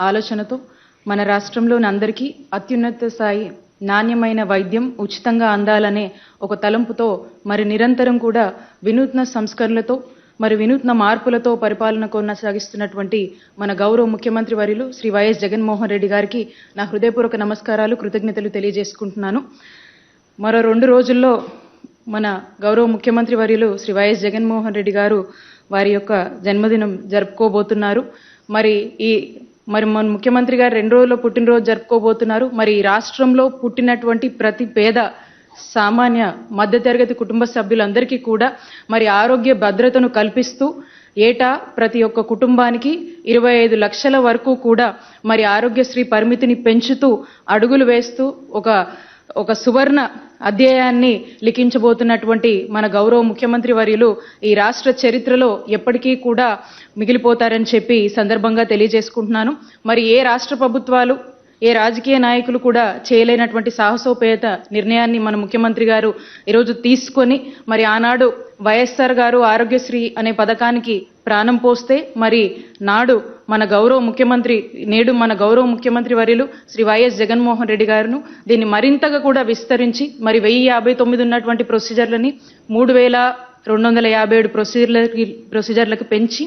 ఆలోచనతో మన రాష్ట్రంలోని అందరికీ అత్యున్నత స్థాయి నాణ్యమైన వైద్యం ఉచితంగా అందాలనే ఒక తలంపుతో మరి నిరంతరం కూడా వినూత్న సంస్కరణలతో మరి వినూత్న మార్పులతో పరిపాలన కొనసాగిస్తున్నటువంటి మన గౌరవ ముఖ్యమంత్రి వర్యులు శ్రీ వైఎస్ జగన్మోహన్ రెడ్డి గారికి నా హృదయపూర్వక నమస్కారాలు కృతజ్ఞతలు తెలియజేసుకుంటున్నాను. మరో రెండు రోజుల్లో మన గౌరవ ముఖ్యమంత్రి వర్యులు శ్రీ వైఎస్ జగన్మోహన్ రెడ్డి గారు వారి యొక్క జన్మదినం జరుపుకోబోతున్నారు. మరి ఈ మరి మన ముఖ్యమంత్రి గారు రెండు రోజుల్లో పుట్టినరోజు జరుపుకోబోతున్నారు. మరి రాష్ట్రంలో పుట్టినటువంటి ప్రతి పేద సామాన్య మధ్యతరగతి కుటుంబ సభ్యులందరికీ కూడా మరి ఆరోగ్య భద్రతను కల్పిస్తూ ఏటా ప్రతి ఒక్క కుటుంబానికి ఇరవై ఐదు లక్షల వరకు కూడా మరి ఆరోగ్యశ్రీ పరిమితిని పెంచుతూ అడుగులు వేస్తూ ఒక ఒక సువర్ణ అధ్యాయాన్ని లిఖించబోతున్నటువంటి మన గౌరవ ముఖ్యమంత్రి వర్యులు ఈ రాష్ట్ర చరిత్రలో ఎప్పటికీ కూడా మిగిలిపోతారని చెప్పి ఈ సందర్భంగా తెలియజేసుకుంటున్నాను. మరి ఏ రాష్ట్ర ప్రభుత్వాలు ఏ రాజకీయ నాయకులు కూడా చేయలేనటువంటి సాహసోపేత నిర్ణయాన్ని మన ముఖ్యమంత్రి గారు ఈరోజు తీసుకొని మరి ఆనాడు వైఎస్ఆర్ గారు ఆరోగ్యశ్రీ అనే పథకానికి ప్రాణం పోస్తే మరి నాడు మన గౌరవ ముఖ్యమంత్రి నేడు మన గౌరవ ముఖ్యమంత్రి వర్యులు శ్రీ వైఎస్ జగన్మోహన్ రెడ్డి గారును దీన్ని మరింతగా కూడా విస్తరించి మరి వెయ్యి యాభై తొమ్మిది ఉన్నటువంటి ప్రొసీజర్లని మూడు వేల రెండు వందల యాభై ఏడు ప్రొసీజర్లకి ప్రొసీజర్లకు పెంచి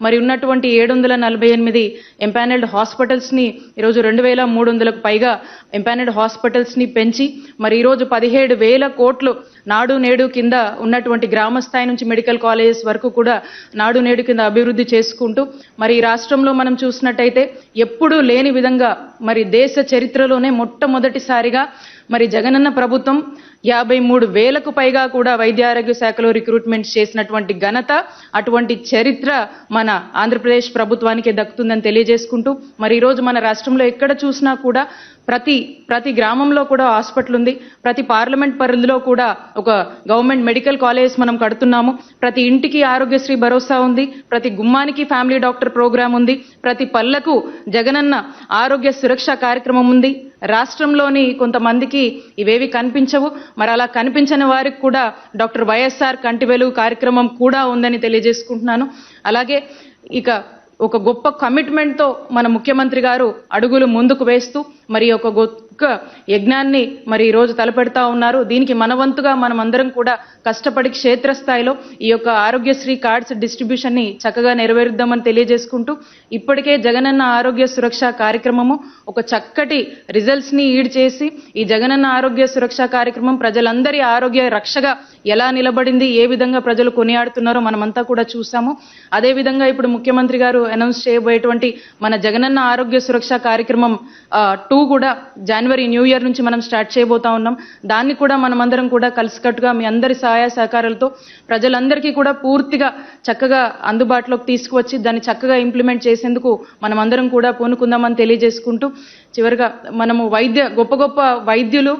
మరి ఉన్నటువంటి ఏడు వందల నలభై ఎనిమిది ఎంపానల్డ్ హాస్పిటల్స్ని ఈరోజు రెండు వేల మూడు వందలకు పైగా ఎంపానల్డ్ హాస్పిటల్స్ని పెంచి మరి ఈరోజు పదిహేడు వేల కోట్లు నాడు నేడు కింద ఉన్నటువంటి గ్రామ స్థాయి నుంచి మెడికల్ కాలేజెస్ వరకు కూడా నాడు నేడు కింద అభివృద్ధి చేసుకుంటూ మరి ఈ రాష్ట్రంలో మనం చూసినట్టయితే ఎప్పుడూ లేని విధంగా మరి దేశ చరిత్రలోనే మొట్టమొదటిసారిగా మరి జగనన్న ప్రభుత్వం యాభై మూడు వేలకు పైగా కూడా వైద్య ఆరోగ్య శాఖలో రిక్రూట్మెంట్ చేసినటువంటి ఘనత అటువంటి చరిత్ర మన ఆంధ్రప్రదేశ్ ప్రభుత్వానికి దక్కుతుందని తెలియజేసుకుంటూ మరి ఈరోజు మన రాష్ట్రంలో ఎక్కడ చూసినా కూడా ప్రతి ప్రతి గ్రామంలో కూడా హాస్పిటల్ ఉంది. ప్రతి పార్లమెంట్ పరిధిలో కూడా ఒక గవర్నమెంట్ మెడికల్ కాలేజ్ మనం కడుతున్నాము. ప్రతి ఇంటికి ఆరోగ్యశ్రీ భరోసా ఉంది. ప్రతి గుమ్మానికి ఫ్యామిలీ డాక్టర్ ప్రోగ్రామ్ ఉంది. ప్రతి పల్లెకు జగనన్న ఆరోగ్య సురక్ష కార్యక్రమం ఉంది. రాష్ట్రంలోని కొంతమందికి ఇవేవి కనిపించవు. మరి అలా కనిపించని వారికి కూడా డాక్టర్ వైఎస్ఆర్ కంటి వెలుగు కార్యక్రమం కూడా ఉందని తెలియజేసుకుంటున్నాను. అలాగే ఇక ఒక గొప్ప కమిట్మెంట్తో మన ముఖ్యమంత్రి గారు అడుగులు ముందుకు వేస్తూ మరి ఒక యజ్ఞాన్ని మరి ఈ రోజు తలపెడతా ఉన్నారు. దీనికి మనవంతుగా మనం అందరం కూడా కష్టపడి క్షేత్రస్థాయిలో ఈ యొక్క ఆరోగ్యశ్రీ కార్డ్స్ డిస్ట్రిబ్యూషన్ని చక్కగా నెరవేరుద్దామని తెలియజేసుకుంటూ ఇప్పటికే జగనన్న ఆరోగ్య సురక్ష కార్యక్రమము ఒక చక్కటి రిజల్ట్స్ని ఈడ్ చేసి ఈ జగనన్న ఆరోగ్య సురక్ష కార్యక్రమం ప్రజలందరి ఆరోగ్య రక్షగా ఎలా నిలబడింది ఏ విధంగా ప్రజలు కొనియాడుతున్నారో మనమంతా కూడా చూసాము. అదే విధంగా ఇప్పుడు ముఖ్యమంత్రి గారు అనౌన్స్ చేయబోయేటువంటి మన జగనన్న ఆరోగ్య సురక్ష కార్యక్రమం టూ కూడా జనవరి న్యూ ఇయర్ నుంచి మనం స్టార్ట్ చేయబోతా ఉన్నాం. దాన్ని కూడా మనమందరం కూడా కలిసికట్టుగా మీ అందరి సహాయ సహకారాలతో ప్రజలందరికీ కూడా పూర్తిగా చక్కగా అందుబాటులోకి తీసుకువచ్చి దాన్ని చక్కగా ఇంప్లిమెంట్ చేసేందుకు మనమందరం కూడా పూనుకుందామని తెలియజేసుకుంటూ చివరిగా మనము వైద్య గొప్ప గొప్ప వైద్యులు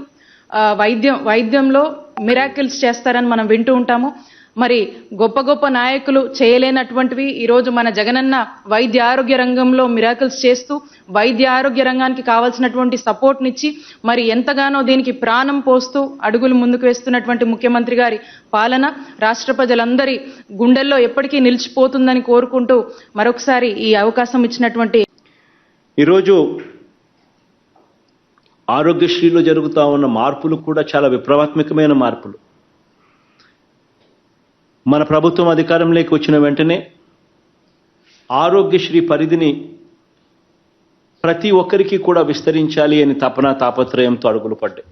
వైద్యం వైద్యంలో మిరాకిల్స్ చేస్తారని మనం వింటూ ఉంటాము. మరి గొప్ప గొప్ప నాయకులు చేయలేనటువంటివి ఈరోజు మన జగనన్న వైద్య ఆరోగ్య రంగంలో మిరాకిల్స్ చేస్తూ వైద్య ఆరోగ్య రంగానికి కావాల్సినటువంటి సపోర్ట్నిచ్చి మరి ఎంతగానో దీనికి ప్రాణం పోస్తూ అడుగులు ముందుకు వేస్తున్నటువంటి ముఖ్యమంత్రి గారి పాలన రాష్ట్ర ప్రజలందరి గుండెల్లో ఎప్పటికీ నిలిచిపోతుందని కోరుకుంటూ మరొకసారి ఈ అవకాశం ఇచ్చినటువంటి ఈరోజు ఆరోగ్యశ్రీలో జరుగుతూ ఉన్న మార్పులు కూడా చాలా విప్లవాత్మకమైన మార్పులు. మన ప్రభుత్వం అధికారంలోకి వచ్చిన వెంటనే ఆరోగ్యశ్రీ పరిధిని ప్రతి ఒక్కరికి కూడా విస్తరించాలి అని తపన తాపత్రయంతో అడుగులు పడ్డాయి.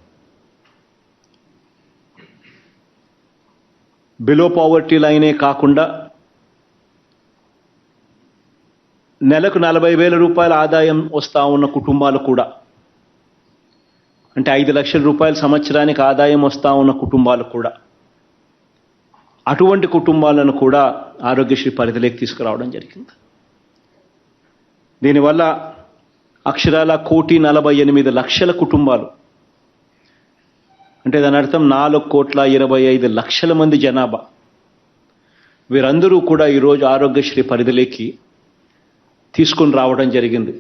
బిలో పావర్టీ లైనే కాకుండా నెలకు నలభై వేల రూపాయల ఆదాయం వస్తూ ఉన్న కుటుంబాలు కూడా అంటే ఐదు లక్షల రూపాయల సంవత్సరానికి ఆదాయం వస్తూ ఉన్న కుటుంబాలు కూడా. అటువంటి కుటుంబాలను కూడా ఆరోగ్యశ్రీ పరిధిలోకి తీసుకురావడం జరిగింది. దీనివల్ల అక్షరాల కోటి నలభై ఎనిమిది లక్షల కుటుంబాలు అంటే దాని అర్థం నాలుగు కోట్ల ఇరవై ఐదు లక్షల మంది జనాభా. వీరందరూ కూడా ఈరోజు ఆరోగ్యశ్రీ పరిధిలోకి తీసుకుని రావడం జరిగింది.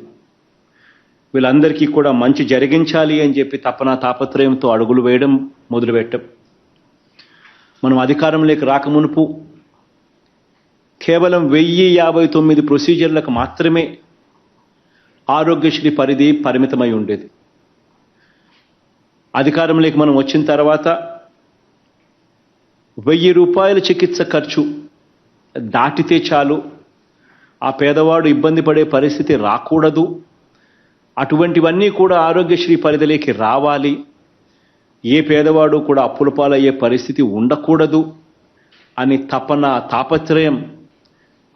వీళ్ళందరికీ కూడా మంచి జరిగించాలి అని చెప్పి తపన తాపత్రయంతో అడుగులు వేయడం మొదలుపెట్టాం. మనం అధికారంలోకి రాకమునుపు కేవలం వెయ్యి యాభై తొమ్మిది ప్రొసీజర్లకు మాత్రమే ఆరోగ్యశ్రీ పరిధి పరిమితమై ఉండేది. అధికారంలోకి మనం వచ్చిన తర్వాత వెయ్యి రూపాయల చికిత్స ఖర్చు దాటితే చాలు. ఆ పేదవాడు ఇబ్బంది పడే పరిస్థితి రాకూడదు. అటువంటివన్నీ కూడా ఆరోగ్యశ్రీ పరిధిలోకి రావాలి. ఏ పేదవాడు కూడా అప్పుల పాలయ్యే పరిస్థితి ఉండకూడదు అని తపన తాపత్రయం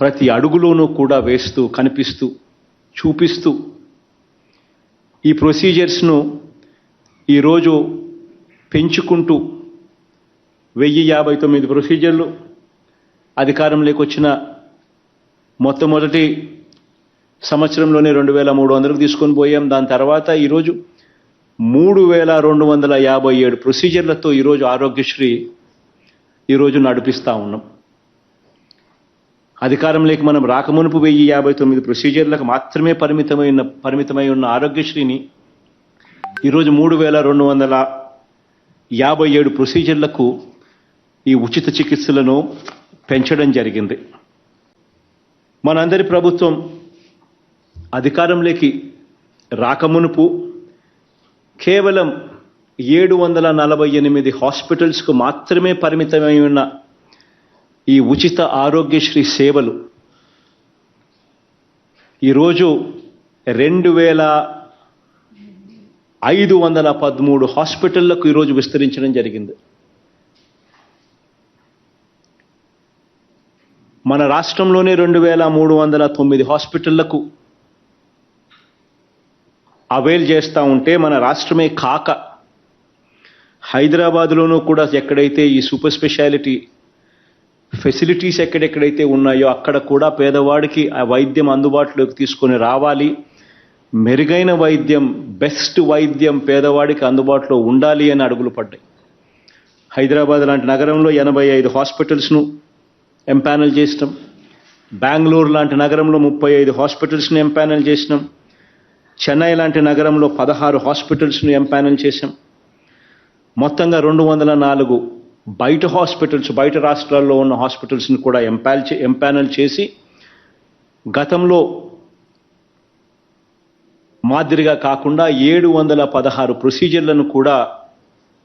ప్రతి అడుగులోనూ కూడా వేస్తూ కనిపిస్తూ చూపిస్తూ ఈ ప్రొసీజర్స్ను ఈరోజు పెంచుకుంటూ వెయ్యి యాభై తొమ్మిది ప్రొసీజర్లు అధికారంలోకి వచ్చిన మొట్టమొదటి సంవత్సరంలోనే రెండు వేల మూడు వందలకు తీసుకొని పోయాం. దాని తర్వాత ఈరోజు మూడు వేల రెండు వందల యాభై ఏడు ప్రొసీజర్లతో ఈరోజు ఆరోగ్యశ్రీ ఈరోజు నడిపిస్తూ ఉన్నాం. అధికారంలోకి మనం రాకమునుపు వెయ్యి యాభై తొమ్మిది ప్రొసీజర్లకు మాత్రమే పరిమితమైన పరిమితమై ఉన్న ఆరోగ్యశ్రీని ఈరోజు మూడు వేల రెండు వందల యాభై ఏడు ప్రొసీజర్లకు ఈ ఉచిత చికిత్సలను పెంచడం జరిగింది. మనందరి ప్రభుత్వం అధికారంలోకి రాకమునుపు కేవలం ఏడు వందల నలభై ఎనిమిది హాస్పిటల్స్కు మాత్రమే పరిమితమై ఉన్న ఈ ఉచిత ఆరోగ్యశ్రీ సేవలు ఈరోజు రెండు వేల ఐదు వందల పదమూడు హాస్పిటళ్ళకు ఈరోజు విస్తరించడం జరిగింది. మన రాష్ట్రంలోనే రెండు వేల మూడు వందల తొమ్మిది హాస్పిటళ్ళకు అవైల్ చేస్తూ ఉంటే మన రాష్ట్రమే కాక హైదరాబాద్లోనూ కూడా ఎక్కడైతే ఈ సూపర్ స్పెషాలిటీ ఫెసిలిటీస్ ఎక్కడెక్కడైతే ఉన్నాయో అక్కడ కూడా పేదవాడికి ఆ వైద్యం అందుబాటులోకి తీసుకొని రావాలి. మెరుగైన వైద్యం బెస్ట్ వైద్యం పేదవాడికి అందుబాటులో ఉండాలి అని అడుగులు పడ్డాయి. హైదరాబాద్ లాంటి నగరంలో ఎనభై ఐదు హాస్పిటల్స్ను ఎంపానల్ చేసినాం. బెంగళూరు లాంటి నగరంలో ముప్పై ఐదు హాస్పిటల్స్ని ఎంపానల్ చేసినాం. చెన్నై లాంటి నగరంలో పదహారు హాస్పిటల్స్ను ఎంపానల్ చేశాం. మొత్తంగా రెండు వందల నాలుగు బయట హాస్పిటల్స్ బయట రాష్ట్రాల్లో ఉన్న హాస్పిటల్స్ని కూడా ఎంపాల్ ఎంపానల్ చేసి గతంలో మాదిరిగా కాకుండా ఏడు వందల పదహారు ప్రొసీజర్లను కూడా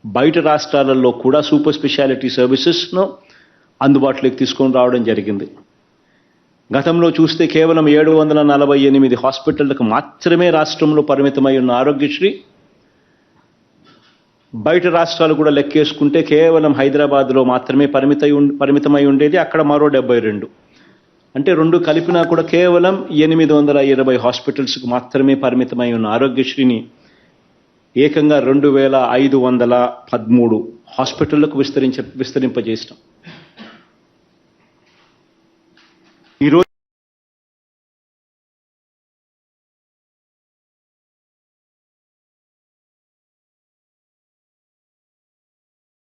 బయట రాష్ట్రాలలో కూడా సూపర్ స్పెషాలిటీ సర్వీసెస్ను అందుబాటులోకి తీసుకొని రావడం జరిగింది. గతంలో చూస్తే కేవలం ఏడు వందల నలభై ఎనిమిది హాస్పిటళ్ళకు మాత్రమే రాష్ట్రంలో పరిమితమై ఉన్న ఆరోగ్యశ్రీ. బయట రాష్ట్రాలు కూడా లెక్కేసుకుంటే కేవలం హైదరాబాద్లో మాత్రమే పరిమిత పరిమితమై ఉండేది అక్కడ మరో డెబ్బై రెండు. అంటే రెండు కలిపినా కూడా కేవలం ఎనిమిది వందల ఇరవై హాస్పిటల్స్కు మాత్రమే పరిమితమై ఉన్న ఆరోగ్యశ్రీని ఏకంగా రెండు వేల ఐదు వందల పదమూడు హాస్పిటళ్ళకు విస్తరించ విస్తరింపజేసినాం.